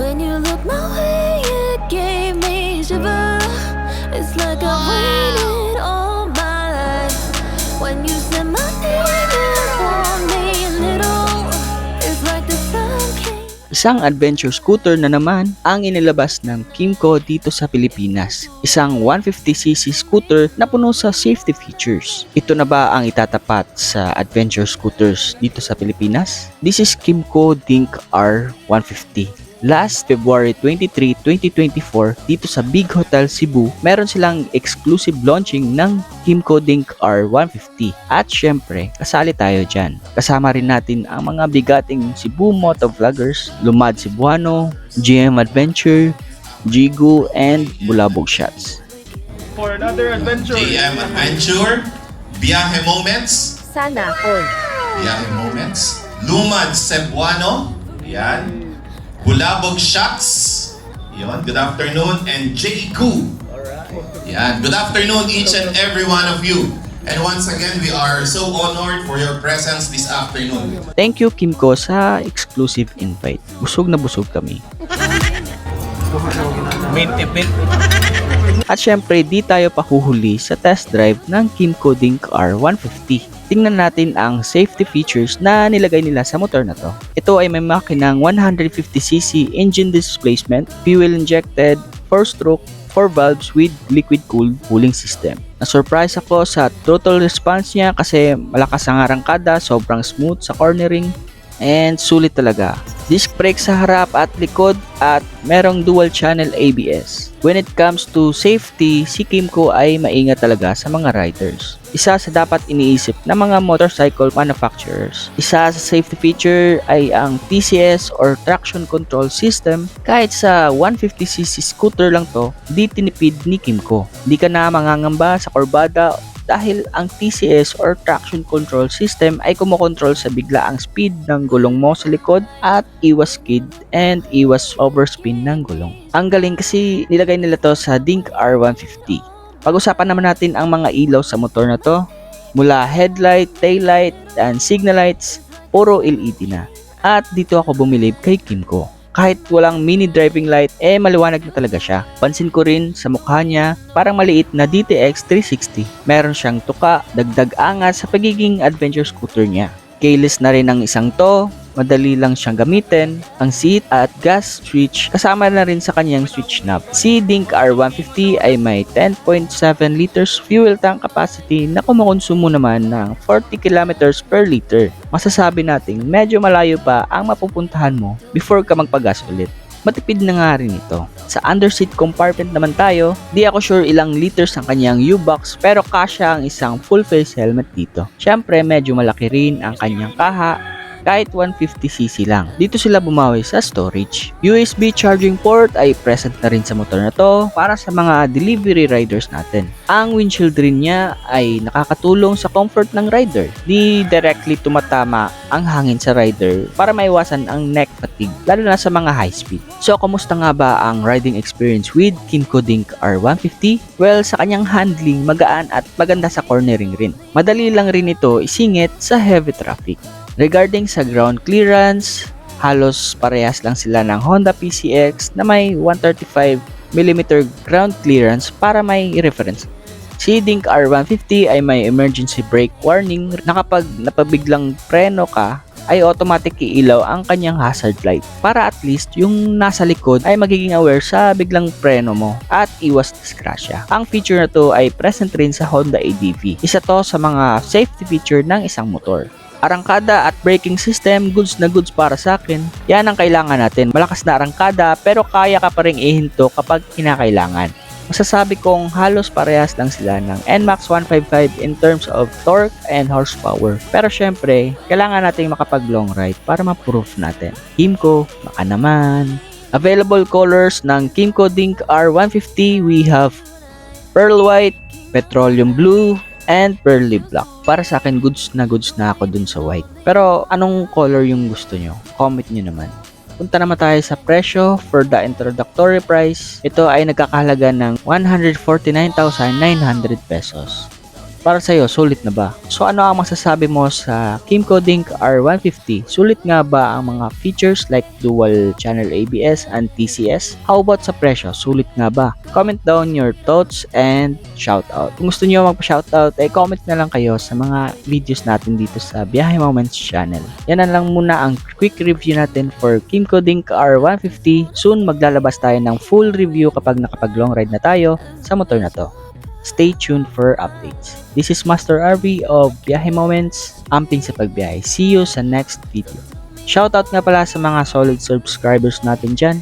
When you look my way, it gave me shiver. It's like I've waited all my life. When you said my name, it warmed me a little. It's like the sun came. Isang adventure scooter na naman ang inilabas ng Kimco dito sa Pilipinas. Isang 150cc scooter na puno sa safety features. Ito na ba ang itatapat sa adventure scooters dito sa Pilipinas? This is Kimco Dink R150. Last February 23, 2024, dito sa Big Hotel Cebu, meron silang exclusive launching ng Kimco Dink R150. At syempre, kasali tayo dyan. Kasama rin natin ang mga bigating Cebu motovloggers, Lumad Cebuano, GM Adventure, Jigu, and Bulabog Shots. for another adventure. JM Adventure, Biyahe Moments, Sana all. Biyahe Moments, Lumad Cebuano, yan, Bulabog Shots, yon, good afternoon, and J. Gu. Yan, good afternoon each and every one of you. And once again, we are so honored for your presence this afternoon. Thank you Kimco sa exclusive invite. Busog na busog kami. Event. At syempre, di tayo pahuhuli sa test drive ng Kimco Dink R150. Tingnan natin ang safety features na nilagay nila sa motor na to. Ito ay may makinang 150cc engine displacement, fuel injected, 4-stroke, 4 valves with liquid cooled cooling system. Na-surprise ako sa throttle response niya kasi malakas ang arangkada, sobrang smooth sa cornering, and sulit talaga. Disc brake sa harap at likod at merong dual channel ABS. When it comes to safety, si Kimco ay maingat talaga sa mga riders. Isa sa dapat iniisip ng mga motorcycle manufacturers. Isa sa safety feature ay ang TCS or traction control system. Kahit sa 150cc scooter lang to, di tinipid ni Kimco. Di ka na mangangamba sa kurbada dahil ang TCS or traction control system ay kumokontrol sa biglaang speed ng gulong mo sa likod at iwas skid and iwas overspin ng gulong. Ang galing kasi nilagay nila to sa Dink R150. Pag-usapan naman natin ang mga ilaw sa motor na to. Mula headlight, taillight, and signal lights, puro LED na. At dito ako bumilib kay Kimco. Kahit walang mini driving light, eh maliwanag na talaga siya. Pansin ko rin sa mukha niya, parang maliit na DTX 360. Meron siyang tuka, dagdag angat sa pagiging adventure scooter niya. Keyless na rin ang isang to, madali lang siyang gamitin, ang seat at gas switch kasama na rin sa kanyang switch knob. Si Dink R150 ay may 10.7 liters fuel tank capacity na kumukonsumo naman ng 40 kilometers per liter. Masasabi nating medyo malayo pa ang mapupuntahan mo before ka magpagas ulit. Matipid na nga rin ito. Sa underseat compartment naman tayo, di ako sure ilang liters ang kanyang U-box pero kasya ang isang full face helmet dito. Syempre medyo malaki rin ang kanyang kaha kahit 150cc lang. Dito sila bumawi sa storage. USB charging port ay present na rin sa motor na to para sa mga delivery riders natin. Ang windshield rin niya ay nakakatulong sa comfort ng rider. Di directly tumatama ang hangin sa rider para maiwasan ang neck fatigue lalo na sa mga high speed. So kumusta nga ba ang riding experience with Kimco Dink R150? Well, sa kanyang handling, magaan at maganda sa cornering rin. Madali lang rin ito isingit sa heavy traffic. Regarding sa ground clearance, halos parehas lang sila ng Honda PCX na may 135mm ground clearance para may reference. Si Dink R150 ay may emergency brake warning na kapag napabiglang preno ka ay automatic iilaw ang kanyang hazard light para at least yung nasa likod ay magiging aware sa biglang preno mo at iwas disgrasya. Ang feature na to ay present rin sa Honda ADV. Isa to sa mga safety feature ng isang motor. Arangkada at braking system, goods na goods para sa akin. Yan ang kailangan natin. Malakas na arangkada pero kaya ka pa rin ihinto kapag kinakailangan. Masasabi kong halos parehas lang sila ng NMAX 155 in terms of torque and horsepower. Pero syempre, kailangan nating makapag long ride para ma-proof natin. Kimco, baka naman. Available colors ng Kimco Dink R150, we have pearl white, petroleum blue, and pearly black. Para sa akin, goods na goods na ako dun sa white. Pero anong color yung gusto nyo? Comment nyo naman. Punta naman tayo sa presyo for the introductory price. Ito ay nagkakahalaga ng 149,900 pesos. Para sa'yo, sulit na ba? So ano ang masasabi mo sa Kimco Dink R150? Sulit nga ba ang mga features like dual channel ABS and TCS? How about sa presyo? Sulit nga ba? Comment down your thoughts and shout out. Kung gusto niyo magpa-shoutout, eh comment na lang kayo sa mga videos natin dito sa Biyahe Moments channel. Yan lang muna ang quick review natin for Kimco Dink R150. Soon maglalabas tayo ng full review kapag nakapag long ride na tayo sa motor na to. Stay tuned for updates. This is Master RV of Biyahe Moments, amping sa pagbiyahe. See you sa next video. Shoutout nga pala sa mga solid subscribers natin dyan.